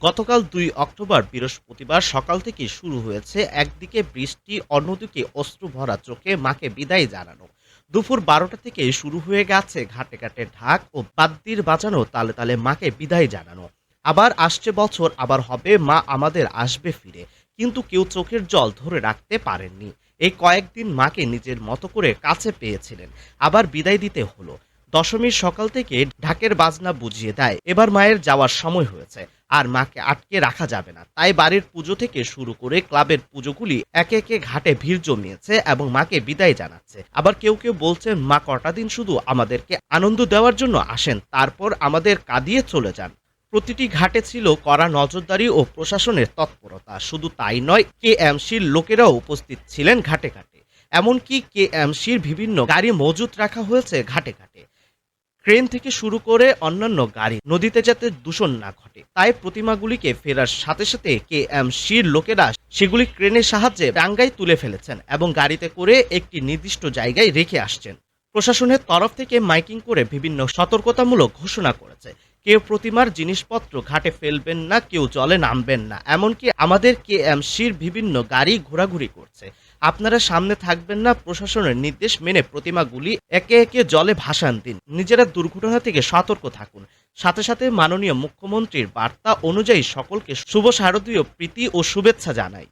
গতকাল দুই অক্টোবর বৃহস্পতিবার সকাল থেকে শুরু হয়েছে একদিকে বৃষ্টি, অন্যদিকে অশ্রু ভরা চোখে মাকে বিদায় জানানো। দুপুর বারোটা থেকে শুরু হয়ে গেছে ঘাটে ঘাটে ঢাক ও বাদ্যির বাজানো, তালে তালে মাকে বিদায় জানানো। আবার আসছে বছর, আবার হবে, মা আমাদের আসবে ফিরে। কিন্তু কেউ চোখের জল ধরে রাখতে পারেননি। এই কয়েকদিন মাকে নিজের মতো করে কাছে পেয়েছিলেন। আবার বিদায় দিতে হলো। দশমীর সকাল থেকে ঢাকের বাজনা বুঝিয়ে দেয়। এবার মায়ের যাওয়ার সময় হয়েছে। আর মাকে আটকে রাখা যাবে না। তাই বাড়ির পুজো থেকে শুরু করে ক্লাবের পুজোগুলি একে একে ঘাটে ভিড় জমিয়েছে এবং মাকে বিদায় জানাচ্ছে। আবার কেউ কেউ বলছেন মা, কটা দিন শুধু আমাদেরকে আনন্দ দেওয়ার জন্য আসেন, তারপর আমাদের কাঁদিয়ে চলে যান। প্রতিটি ঘাটে ছিল কড়া নজরদারি ও প্রশাসনের তৎপরতা। শুধু তাই নয়, কে এমসির লোকেরাও উপস্থিত ছিলেন ঘাটে ঘাটে। এমনকি কে এমসির বিভিন্ন গাড়ি মজুত রাখা হয়েছে ঘাটে ঘাটে। ক্রেন থেকে শুরু করে অন্যান্য গাড়ি নদীতে যাতে দূষণ না ঘটে, তাই প্রতিমাগুলিকে ফেরার সাথে সাথে কে এম শির লোকেরা সেগুলি ক্রেনের সাহায্যে ডাঙ্গায় তুলে ফেলেছেন এবং গাড়িতে করে একটি নির্দিষ্ট জায়গায় রেখে আসছেন। প্রশাসনের তরফ থেকে মাইকিং করে বিভিন্ন সতর্কতামূলক ঘোষণা করেছে। কেউ প্রতিমার জিনিসপত্র ঘাটে ফেলবেন না, কেউ জলে নামবেন না। এমনকি আমাদের কে এম সির বিভিন্ন গাড়ি ঘোরাঘুরি করছে। আপনারা সামনে থাকবেন না, প্রশাসনের নির্দেশ মেনে প্রতিমাগুলি একে একে জলে ভাসান দিন। নিজেরা দুর্ঘটনা থেকে সতর্ক থাকুন। সাথে সাথে মাননীয় মুখ্যমন্ত্রীর বার্তা অনুযায়ী সকলকে শুভ শারদীয় প্রীতি ও শুভেচ্ছা জানাই।